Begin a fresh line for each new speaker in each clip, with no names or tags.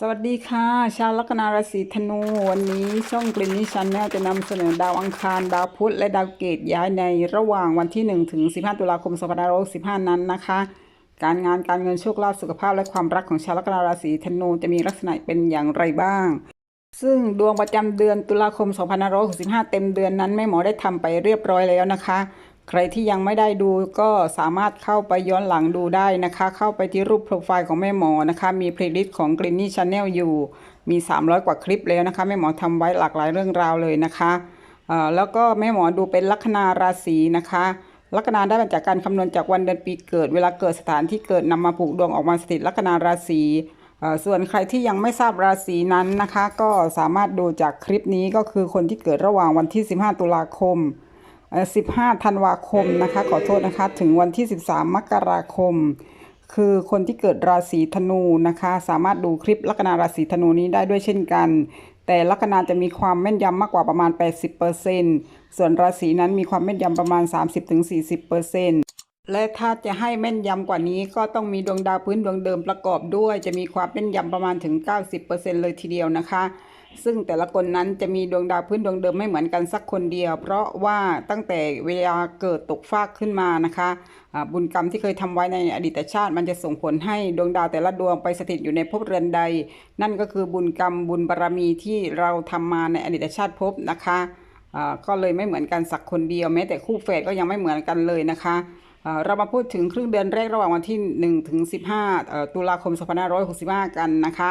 สวัสดีค่ะ ชาวลัคนาราศีธนู วันนี้ช่องกลินนี่ชันแนลจะนำเสนอดาวอังคาร ดาวพุธ และดาวเกตย้ายในระหว่างวันที่ 1 ถึง 15 ตุลาคม2565 นั้นนะคะ การงานการเงินโชคลาภสุขภาพและความรักของชาวลัคนาราศีธนูจะมีลักษณะเป็นอย่างไรบ้าง ซึ่งดวงประจำเดือนตุลาคม2565 เต็มเดือนนั้นแม่หมอได้ทำไปเรียบร้อยแล้วนะคะ ใครที่ยังไม่ได้ดูก็สามารถเข้าไปย้อนหลังดูได้นะคะ เข้าไปที่รูปโปรไฟล์ของแม่หมอนะคะ มีเพลย์ลิสต์ของ g r e e n y Channel อยู่ มี 300 กว่าคลิปแล้วนะคะ แม่หมอทำไว้หลากหลายเรื่องราวเลยนะคะแล้วก็แม่หมอดูเป็นลัคนาราศีนะคะลัคนาได้มาจากการคำนวณจากวันเดือนปีเกิด เวลาเกิดสถานที่เกิดนำมาผูกดวงออกมาสถิตลัคนาราศีส่วนใครที่ยังไม่ทราบราศีนั้นนะคะ ก็สามารถดูจากคลิปนี้ก็คือคนที่เกิดระหว่างวันที่ 15 ตุลาคม 15ธันวาคมนะคะ ขอโทษนะคะ ถึงวันที่ 13 มกราคม คือคนที่เกิดราศีธนูนะคะ สามารถดูคลิปลัคนาราศีธนูนี้ได้ด้วยเช่นกัน แต่ลัคนาจะมีความแม่นยำมากกว่าประมาณ 80%ส่วนราศีนั้นมีความแม่นยำประมาณ 30-40%และถ้าจะให้แม่นยำกว่านี้ก็ต้องมีดวงดาวพื้นดวงเดิมประกอบด้วย จะมีความแม่นยำประมาณถึง 90%เลยทีเดียวนะคะ ซึ่งแต่ละคนนั้นจะมีดวงดาวพื้นดวงเดิมไม่เหมือนกันสักคนเดียว เพราะว่าตั้งแต่เวลาเกิดตกฟากขึ้นมานะคะบุญกรรมที่เคยทำไว้ในอดีตชาติ มันจะส่งผลให้ดวงดาวแต่ละดวงไปสถิตอยู่ในภพเรือนใด นั่นก็คือบุญกรรมบุญบารมีที่เราทำมาในอดีตชาติภพนะคะก็เลยไม่เหมือนกันสักคนเดียวแม้แต่คู่แฝดก็ยังไม่เหมือนกันเลยนะคะเรามาพูดถึงครึ่งเดือนแรกระหว่างวันที่ 1 ถึง 15ตุลาคม 2565 กันนะคะ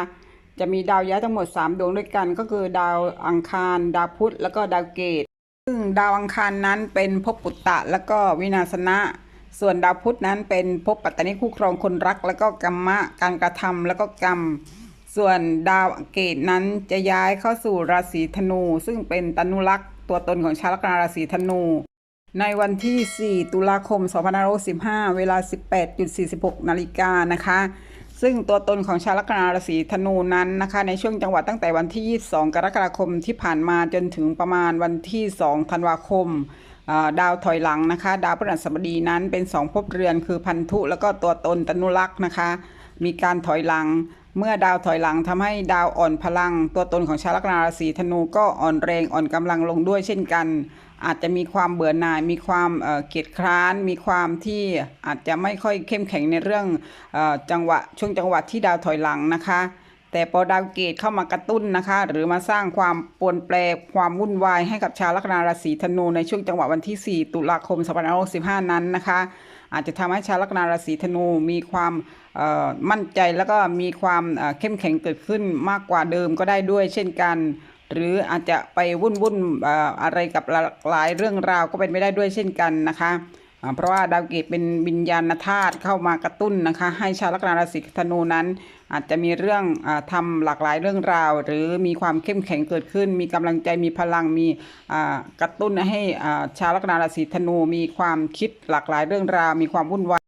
จะมีดาวย้ายทั้งหมด 3 ดวงด้วยกัน ก็คือดาวอังคาร ดาวพุธแล้วก็ดาวเกต ซึ่งดาวอังคารนั้นเป็นภพปุตตะ แล้วก็วินาศนะ ส่วนดาวพุธนั้นเป็นภพปัตตานีคู่ครองคนรัก แล้วก็กรรมะการกระทำแล้วก็กรรม ส่วนดาวเกตนั้นจะย้ายเข้าสู่ราศีธนู ซึ่งเป็นตนุลักษ์ตัวตนของชาวลัคนาราศีธนู ในวันที่ 4 ตุลาคม 2515เวลา 18.46 นาฬิกานะคะ ซึ่งตัวตนของชาวลัคนาราศีธนูนั้นนะคะ ในช่วงจังหวะตั้งแต่วันที่ 22 กรกฎาคมที่ผ่านมาจนถึงประมาณวันที่ 2 ธันวาคมดาวถอยหลังนะคะ ดาวพฤหัสบดีนั้นเป็น2ภพเรือนคือพันธุ แล้วก็ตัวตนตนุลักษณ์นะคะ มีการถอยหลัง เมื่อดาวถอยหลังทำให้ดาวอ่อนพลัง ตัวตนของชาวลัคนาราศีธนูก็อ่อนแรงอ่อนกำลังลงด้วยเช่นกัน อาจจะมีความเบื่อหน่าย มีความเเกียจคร้าน มีความที่อาจจะไม่ค่อยเข้มแข็งในเรื่องอจังหวะช่วงจังหวะที่ดาวถอยหลังนะคะ แต่พอดาวเกตเข้ามากระตุ้นนะคะ หรือมาสร้างความปวนแปรความวุ่นวายให้กับชาวลัคนาราศีธนูในช่วงจังหวะวันที่ 4 ตุลาคม2565 นั้นนะคะอาจจะทำให้ชาวลัคนาราศีธนูมีความมั่นใจแล้วก็มีความเข้มแข็งเกิดขึ้นมากกว่าเดิมก็ได้ด้วยเช่นกัน หรืออาจจะไปวุ่นวุ่นอะไรกับหลากหลายเรื่องราวก็เป็นไปได้ด้วยเช่นกันนะคะเพราะว่าดาวเกตเป็นวิญญาณธาตุเข้ามากระตุ้นนะคะ ให้ชาวลัคนาราศีธนูนั้น อาจจะมีเรื่องอาทำหลากหลายเรื่องราว หรือมีความเข้มแข็งเกิดขึ้น มีกำลังใจมีพลังมีกระตุ้นให้ชาวลัคนาราศีธนูมีความคิดหลากหลายเรื่องราว มีความวุ่นวาย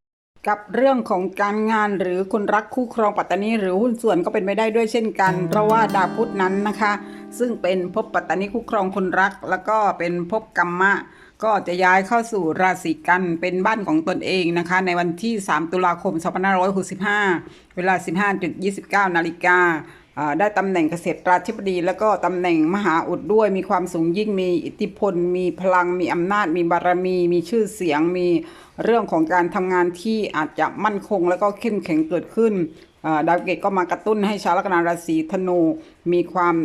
กับเรื่องของการงานหรือคนรักคู่ครองปัตตานีหรือหุ้นส่วนก็เป็นไปได้ด้วยเช่นกัน เพราะว่าดาวพุธนั้นนะคะ ซึ่งเป็นภพปัตตานีคู่ครองคนรัก แล้วก็เป็นภพกรรมะ ก็จะย้ายเข้าสู่ราศีกันเป็นบ้านของตนเองนะคะ ในวันที่ 3 ตุลาคม 2565 เวลา 15.29 นาฬิกาอ่า ได้ตำแหน่งเกษตรราธิบดี แล้วก็ตำแหน่งมหาอุดด้วย มีความสูงยิ่งมีอิทธิพล มีพลังมีอำนาจ มีบารมี มีชื่อเสียงมีเรื่องของการทำงานที่อาจจะมั่นคง แล้วก็เข้มแข็งเกิดขึ้น ดาวเกตก็มากระตุ้นให้ชาวลัคนาราศีธนูมีความ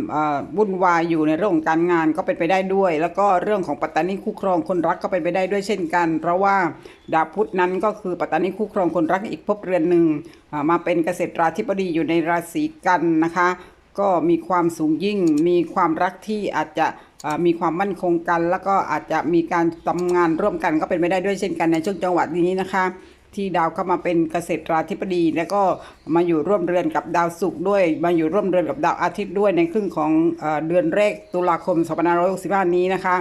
วุ่นวายอยู่ในเรื่องของการงานก็เป็นไปได้ด้วย แล้วก็เรื่องของปัตตานีคู่ครองคนรักก็เป็นไปได้ด้วยเช่นกัน เพราะว่าดาวพุธนั้นก็คือปัตตานีคู่ครองคนรักอีกภพเรือนหนึ่งมาเป็นเกษตราธิบดีอยู่ในราศีกันนะคะก็มีความสูงยิ่ง มีความรักที่อาจจะมีความมั่นคงกัน แล้วก็อาจจะมีการทำงานร่วมกันก็เป็นไปได้ด้วยเช่นกันในช่วงจังหวะนี้นะคะ ที่ดาวเข้ามาเป็นเกษตราธิบดี แล้วก็มาอยู่ร่วมเรือนกับดาวศุกร์ด้วย มาอยู่ร่วมเรือนกับดาวอาทิตย์ด้วยในครึ่งของเดือนแรกตุลาคม2565นี้นะคะ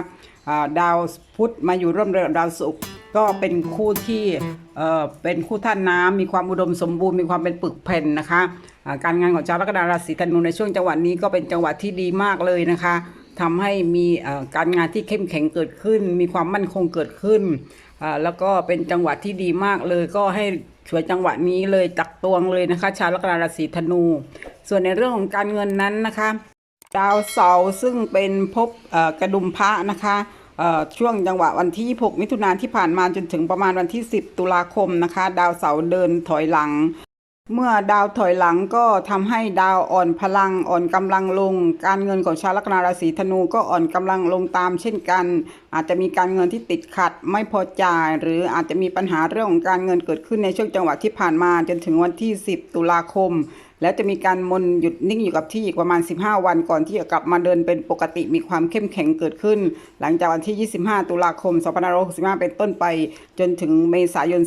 ดาวพุธมาอยู่ร่วมเรือนกับดาวศุกร์ก็เป็นคู่ที่เป็นคู่ท่านน้ำมีความอุดมสมบูรณ์มีความเป็นปึกแผ่นนะคะ การงานของชาวลัคนาราศีธนูในช่วงจังหวะนี้ก็เป็นจังหวะที่ดีมากเลยนะคะ ทำให้มีการงานที่เข้มแข็งเกิดขึ้น มีความมั่นคงเกิดขึ้น แล้วก็เป็นจังหวะที่ดีมากเลย ก็ให้ช่วยจังหวะนี้เลยตักตวงเลยนะคะ ชาวลัคนาราศีธนู ส่วนในเรื่องของการเงินนั้นนะคะ ดาวเสาร์ซึ่งเป็นภพกระดุมพระนะคะช่วงจังหวะวันที่ 26 มิถุนายนที่ผ่านมาจนถึงประมาณวันที่ 10 ตุลาคมนะคะ ดาวเสาร์เดินถอยหลัง เมื่อดาวถอยหลังก็ทำให้ดาวอ่อนพลังอ่อนกำลังลง การเงินของชาวลัคนาราศีธนูก็อ่อนกำลังลงตามเช่นกัน อาจจะมีการเงินที่ติดขัดไม่พอจ่าย หรืออาจจะมีปัญหาเรื่องของการเงินเกิดขึ้นในช่วงจังหวะที่ผ่านมาจนถึงวันที่ 10 ตุลาคม แล้วจะมีการมนหยุดนิ่งอยู่กับที่อีกประมาณ 15 วันก่อนที่จะกลับมาเดินเป็นปกติมีความเข้มแข็งเกิดขึ้น หลังจากวันที่ 25 ตุลาคม 2565 เป็นต้นไป จนถึงเมษายน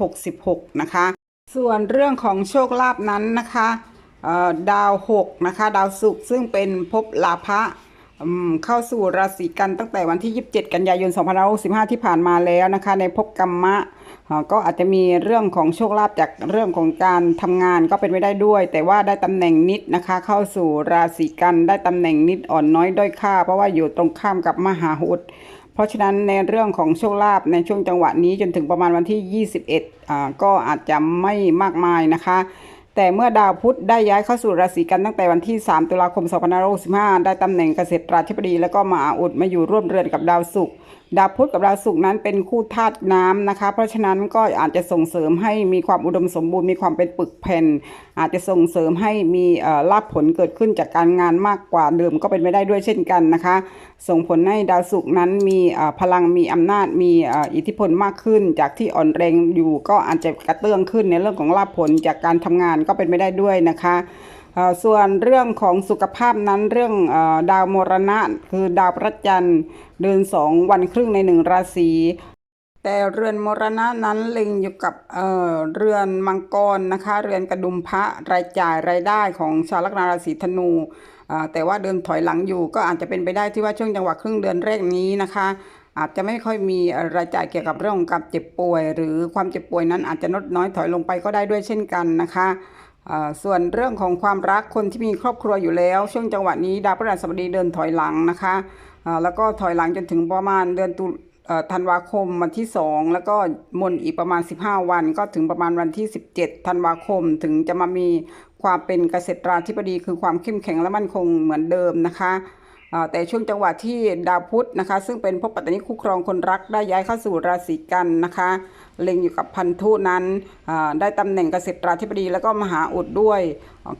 2566 นะคะ ส่วนเรื่องของโชคลาภนั้นนะคะดาวหกนะคะ ดาวศุกร์ซึ่งเป็นภพลาภะเข้าสู่ราศีกันตั้งแต่วันที่ 27 กันยายน2565ที่ผ่านมาแล้วนะคะ ในภพกรรมะก็อาจจะมีเรื่องของโชคลาภจากเรื่องของการทำงานก็เป็นไปได้ด้วย แต่ว่าได้ตำแหน่งนิดนะคะ เข้าสู่ราศีกันได้ตำแหน่งนิดอ่อนน้อยด้อยค่า เพราะว่าอยู่ตรงข้ามกับมหาอุด เพราะฉะนั้นในเรื่องของโชคลาภในช่วงจังหวะนี้จนถึงประมาณวันที่ 21อ่าก็อาจจะไม่มากมายนะคะ แต่เมื่อดาวพุธได้ย้ายเข้าสู่ราศีกันตั้งแต่วันที่ 3 ตุลาคม 2565 ได้ตำแหน่งเกษตราธิบดี แล้วก็มาอุดมาอยู่ร่วมเรือนกับดาวศุกร์ ดาวพุธกับดาวศุกร์นั้นเป็นคู่ธาตุน้ำนะคะ เพราะฉะนั้นก็อาจจะส่งเสริมให้มีความอุดมสมบูรณ์มีความเป็นปึกแผ่น อาจจะส่งเสริมให้มีเอ่อลาภผลเกิดขึ้นจากการงานมากกว่าเดิมก็เป็นไปได้ด้วยเช่นกันนะคะ ส่งผลให้ดาวศุกร์นั้นมีพลังมีอำนาจมีอิทธิพลมากขึ้น จากที่อ่อนแรงอยู่ก็อาจจะกระเตื้องขึ้นในเรื่องของลาภผลจากการทำงานก็เป็นไปได้ด้วยนะคะ ส่วนเรื่องของสุขภาพนั้นเรื่องอดาวมรณะ คือดาวพระจันทร์เดินสองวันครึ่งในหนึ่งราศีแต่เรือนมรณะนั้นเล็งอยู่กับเเรือนมังกรนะคะ เรือนกระดุมพระรายจ่ายรายได้ของชาวลัคนาราศีธนูแต่ว่าเดินถอยหลังอยู่ก็อาจจะเป็นไปได้ที่ว่าช่วงจังหวะครึ่งเดือนแรกนี้นะคะ อาจจะไม่ค่อยมีรายจ่ายเกี่ยวกับเรื่องของการเจ็บป่วย หรือความเจ็บป่วยนั้นอาจจะลดน้อยถอยลงไปก็ได้ด้วยเช่นกันนะคะ ส่วนเรื่องของความรักคนที่มีครอบครัวอยู่แล้ว ช่วงจังหวะนี้ดาวพฤหัสบดีเดินถอยหลังนะคะแล้วก็ถอยหลังจนถึงประมาณเดือนตุธันวาคมวันที่ 2 แล้วก็มนอีกประมาณ 15 วัน ก็ถึงประมาณวันที่ 17ธันวาคมถึงจะมามีความเป็นเกษตราธิบดี คือความเข้มแข็งและมั่นคงเหมือนเดิมนะคะแต่ช่วงจังหวะที่ดาวพุธนะคะ ซึ่งเป็นภพปัตตานีคู่ครองคนรักได้ย้ายเข้าสู่ราศีกันนะคะ เล็งอยู่กับพันธุนั้นได้ตำแหน่งเกษตราธิบดีแล้วก็มหาอุดด้วย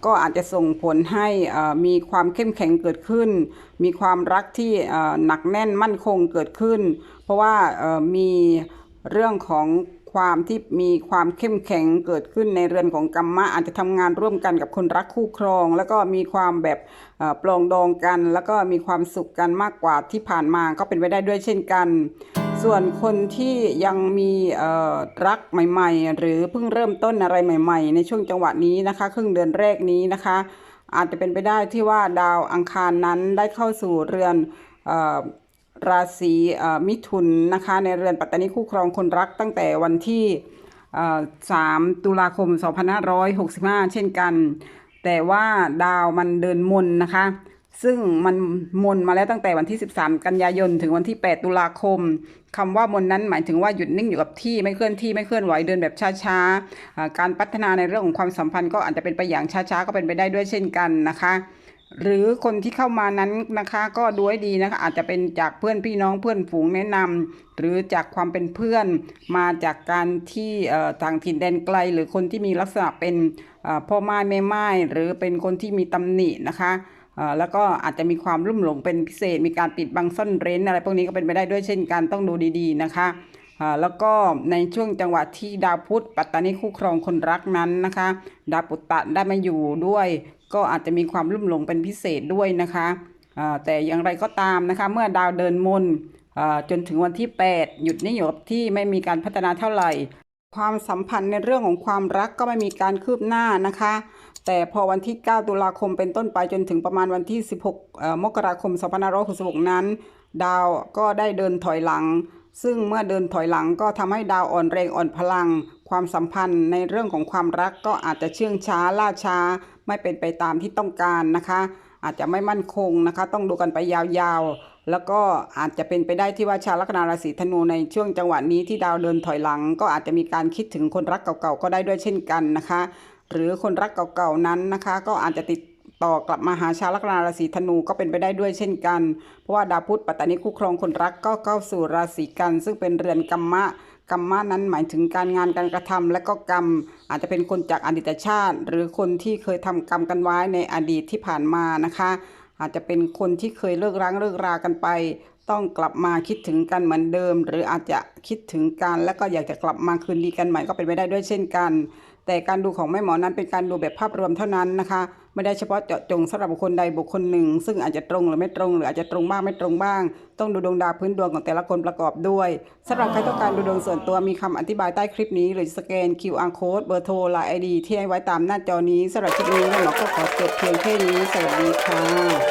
ก็อาจจะส่งผลให้มีความเข้มแข็งเกิดขึ้น มีความรักที่หนักแน่นมั่นคงเกิดขึ้น เพราะว่ามีเรื่องของ ความที่มีความเข้มแข็งเกิดขึ้นในเรือนของกรรมะอาจจะทำงานร่วมกันกับคนรักคู่ครอง แล้วก็มีความแบบเอ่อปลองดองกัน แล้วก็มีความสุขกันมากกว่าที่ผ่านมาก็เป็นไปได้ด้วยเช่นกัน ส่วนคนที่ยังมีเอ่อรักใหม่ ๆ หรือเพิ่งเริ่มต้นอะไรใหม่ ๆ ในช่วงจังหวะนี้นะคะ ครึ่งเดือนแรกนี้นะคะ อาจจะเป็นไปได้ที่ว่าดาวอังคารนั้นได้เข้าสู่เรือนอ่อ ราศีมิถุนนะคะ ในเรือนปัตตานีคู่ครองคนรักตั้งแต่วันที่ 3 ตุลาคม 2565 เช่นกัน แต่ว่าดาวมันเดินมนนะคะ ซึ่งมันมนมาแล้วตั้งแต่วันที่ 13 กันยายน ถึงวันที่ 8 ตุลาคมคำว่ามนนั้นหมายถึงว่าหยุดนิ่งอยู่กับที่ไม่เคลื่อนที่ไม่เคลื่อนไหวเดินแบบช้าๆ การพัฒนาในเรื่องของความสัมพันธ์ก็อาจจะเป็นไปอย่างช้าๆก็เป็นไปได้ด้วยเช่นกันนะคะ หรือคนที่เข้ามานั้นนะคะก็ดูให้ดีนะคะอาจจะเป็นจากเพื่อนพี่น้องเพื่อนฝูงแนะนำหรือจากความเป็นเพื่อนมาจากการที่ต่างถิ่นแดนไกล หรือคนที่มีลักษณะเป็นพ่อไม้แม่ไม้หรือเป็นคนที่มีตำหนินะคะแล้วก็อาจจะมีความลุ่มหลงเป็นพิเศษ มีการปิดบังซ่อนเร้นอะไรพวกนี้ก็เป็นไปได้ด้วยเช่นกันต้องดูดีๆนะคะแล้วก็ในช่วงจังหวะที่ดาวพุธปัตตานีคู่ครองคนรักนั้นนะคะ ดาวปุตตะได้มาอยู่ด้วย ก็อาจจะมีความลุ่มหลงเป็นพิเศษด้วยนะคะแต่อย่างไรก็ตามนะคะ เมื่อดาวเดินมนจนถึงวันที่ 8 หยุดนิ่งอยู่กับที่ไม่มีการพัฒนาเท่าไหร่ ความสัมพันธ์ในเรื่องของความรักก็ไม่มีการคืบหน้านะคะ แต่พอวันที่ 9 ตุลาคมเป็นต้นไปจนถึงประมาณวันที่ 16 มกราคม 2566 นั้น ดาวก็ได้เดินถอยหลัง ซึ่งเมื่อเดินถอยหลังก็ทำให้ดาวอ่อนแรงอ่อนพลัง ความสัมพันธ์ในเรื่องของความรักก็อาจจะเชื่องช้าล่าช้า ไม่เป็นไปตามที่ต้องการนะคะ อาจจะไม่มั่นคงนะคะ ต้องดูกันไปยาวๆ แล้วก็อาจจะเป็นไปได้ที่ว่าชาวลัคนาราศีธนูในช่วงจังหวะนี้ที่ดาวเดินถอยหลัง ก็อาจจะมีการคิดถึงคนรักเก่าๆก็ได้ด้วยเช่นกันนะคะ หรือคนรักเก่าๆนั้นนะคะ ก็อาจจะติดต่อกลับมาหาชาวลัคนาราศีธนูก็เป็นไปได้ด้วยเช่นกัน เพราะว่าดาวพุธปัตตานีคู่ครองคนรักก็เข้าสู่ราศีกัน ซึ่งเป็นเรือนกรรมะ กรรมะนั้นหมายถึงการงานการกระทำและก็กรรม อาจจะเป็นคนจากอดีตชาติ หรือคนที่เคยทำกรรมกันไว้ในอดีตที่ผ่านมานะคะ อาจจะเป็นคนที่เคยเลิกร้างเลิกรากันไป ต้องกลับมาคิดถึงกันเหมือนเดิม หรืออาจจะคิดถึงกัน แล้วก็อยากจะกลับมาคืนดีกันใหม่ก็เป็นไปได้ด้วยเช่นกัน แต่การดูของแม่หมอนั้นเป็นการดูแบบภาพรวมเท่านั้นนะคะ ไม่ได้เฉพาะเจาะจงสำหรับบุคคลใดบุคคลหนึ่ง ซึ่งอาจจะตรงหรือไม่ตรง หรืออาจจะตรงบ้างไม่ตรงบ้าง ต้องดูดวงดาวพื้นดวงของแต่ละคนประกอบด้วยสำหรับใครต้องการดูดวงส่วนตัวมีคำอธิบายใต้คลิปนี้ หรือสแกน QR code เบอร์โทรไลน์ไอดีที่ให้ไว้ตามหน้าจอนี้สำหรับคลิปนี้แม่หมอก็ขอจบเพียงแค่นี้สวัสดีค่ะ